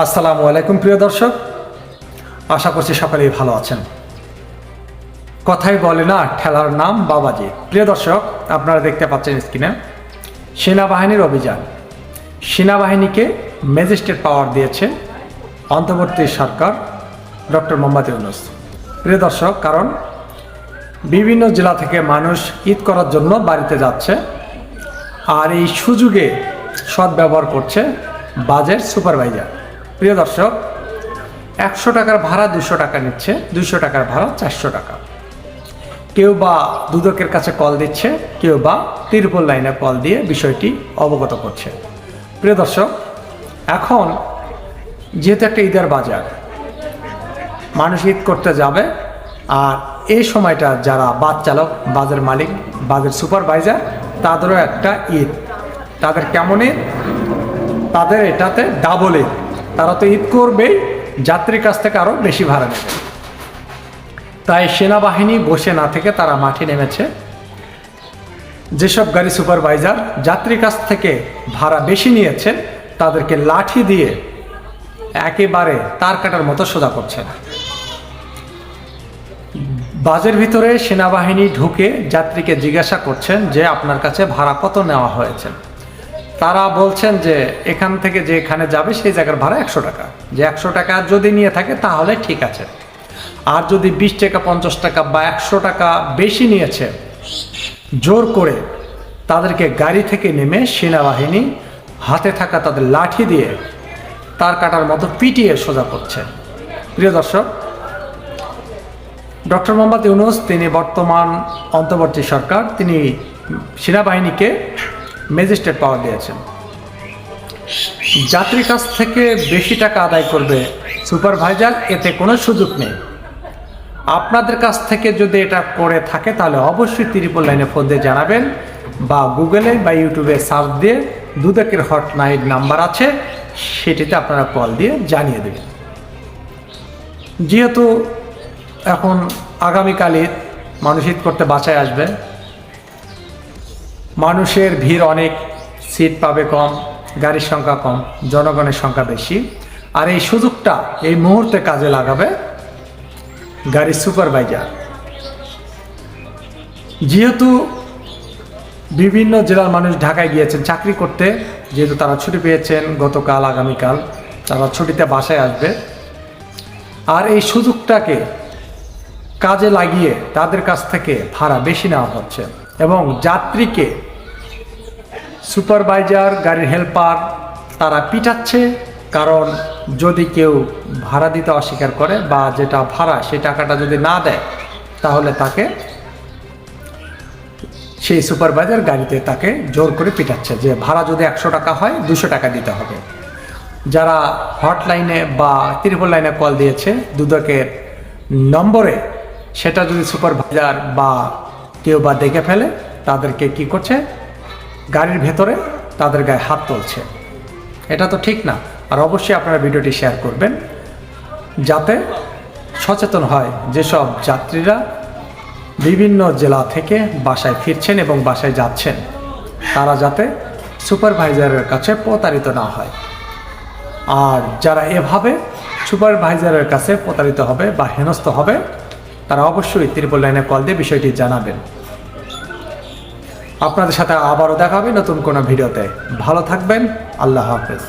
আসসালামু আলাইকুম, প্রিয় দর্শক। আশা করছি সকলেই ভালো আছেন। কথাই বলে না, ঠেলার নাম বাবাজি। প্রিয় দর্শক, আপনারা দেখতে পাচ্ছেন স্ক্রিনে, সেনাবাহিনীর অভিযান। সেনাবাহিনীকে ম্যাজিস্ট্রেট পাওয়ার দিয়েছে অন্তর্বর্তী সরকার ডক্টর মোহাম্মদ ইউনুস। প্রিয় দর্শক, কারণ বিভিন্ন জেলা থেকে মানুষ ঈদ করার জন্য বাড়িতে যাচ্ছে আর এই সুযোগে সদ্ব্যবহার করছে বাজেট সুপারভাইজার। প্রিয় দর্শক, একশো টাকার ভাড়া দুশো টাকা নিচ্ছে, দুশো টাকার ভাড়া চারশো টাকা। কেউ বা দুদকের কাছে কল দিচ্ছে, কেউ বা তিরপল লাইনে কল দিয়ে বিষয়টি অবগত করছে। প্রিয় দর্শক, এখন যেহেতু একটা ঈদের বাজার, মানুষ ঈদ করতে যাবে, আর এই সময়টা যারা বাস চালক, বাসের মালিক, বাসের সুপারভাইজার, তাদেরও একটা ঈদ। তাদের কেমন ঈদ? তাদের এটাতে ডাবল ঈদ। তারা তো ঈদ করবেই যাত্রীর কাছ থেকে আরও বেশি ভাড়া নেবে। তাই সেনাবাহিনী বসে না থেকে তারা মাঠে নেমেছে। যেসব গাড়ি সুপারভাইজার যাত্রীর কাছ থেকে ভাড়া বেশি নিয়েছে, তাদেরকে লাঠি দিয়ে একেবারে তার কাটার মতো সোজা করছে বাজের ভিতরে সেনাবাহিনী ঢুকে যাত্রীকে জিজ্ঞাসা করছেন যে, আপনার কাছে ভাড়া কত নেওয়া হয়েছে? তারা বলছেন যে এখান থেকে যে এখানে যাবে, সেই জায়গার ভাড়া একশো টাকা। যে একশো টাকা যদি নিয়ে থাকে, তাহলে ঠিক আছে। আর যদি বিশ টাকা, পঞ্চাশ টাকা বা একশো টাকা বেশি নিয়েছে, জোর করে তাদেরকে গাড়ি থেকে নেমে সেনাবাহিনী হাতে থাকা তাদের লাঠি দিয়ে তার কাটার মতো পিটিয়ে সোজা করছে। প্রিয় দর্শক, ডক্টর মোহাম্মদ ইউনুস, তিনি বর্তমান অন্তর্বর্তী সরকার, তিনি সেনাবাহিনীকে ম্যাজিস্ট্রেট পাওয়ার দিয়েছেন। যাত্রীর কাছ থেকে বেশি টাকা আদায় করবে সুপারভাইজার, এতে কোনো সুযোগ নেই। আপনাদের কাছ থেকে যদি এটা করে থাকে, তাহলে অবশ্যই ত্রিপল লাইনে ফোন দিয়ে জানাবেন বা গুগলে বা ইউটিউবে সার্চ দিয়ে দুদকের হটলাইন নাম্বার আছে, সেটিতে আপনারা কল দিয়ে জানিয়ে দেবেন। যেহেতু এখন আগামীকালে মানুষ ঈদ করতে বাসায় আসবে মানুষের ভিড় অনেক সিট পাবে কম, গাড়ির সংখ্যা কম, জনগণের সংখ্যা বেশি। আর এই সুযোগটা এই মুহূর্তে কাজে লাগাবে গাড়ির সুপারভাইজার যেহেতু বিভিন্ন জেলার মানুষ ঢাকায় গিয়েছেন চাকরি করতে, যেহেতু তারা ছুটি পেয়েছেন গতকাল, আগামীকাল, তারা ছুটিতে বাসায় আসবে। আর এই সুযোগটাকে কাজে লাগিয়ে তাদের কাছ থেকে ভাড়া বেশি নেওয়া হচ্ছে। এবং যাত্রীকে সুপারভাইজার, গাড়ির হেল্পার তারা পিটাচ্ছে, কারণ যদি কেউ ভাড়া দিতে অস্বীকার করে বা যেটা ভাড়া সেই টাকাটা যদি না দেয়, তাহলে তাকে সেই সুপারভাইজার গাড়িতে তাকে জোর করে পিটাচ্ছে যে ভাড়া যদি একশো টাকা হয়, দুশো টাকা দিতে হবে। যারা হটলাইনে বা ত্রিপল লাইনে কল দিয়েছে, দুদকের নম্বরে সেটা যদি সুপারভাইজার বা কেউ বা দেখে ফেলে, তাদেরকে কি করছে? গাড়ির ভেতরে তাদের গায়ে হাত তুলছে। এটা তো ঠিক না। আর অবশ্যই আপনারা ভিডিওটি শেয়ার করবেন, যাতে সচেতন হয় যেসব যাত্রীরা বিভিন্ন জেলা থেকে বাসায় ফিরছেন এবং বাসায় যাচ্ছেন। তারা যাতে সুপারভাইজারের কাছে প্রতারিত না হয়। আর যারা এভাবে সুপারভাইজারের কাছে প্রতারিত হবে বা হেনস্থ হবে তারা অবশ্যই ত্রিপল লাইনে কল দিয়ে বিষয়টি জানাবেন। আপনাদের সাথে আবারও দেখা হবে নতুন কোনো ভিডিওতে। ভালো থাকবেন, আল্লাহ হাফেজ।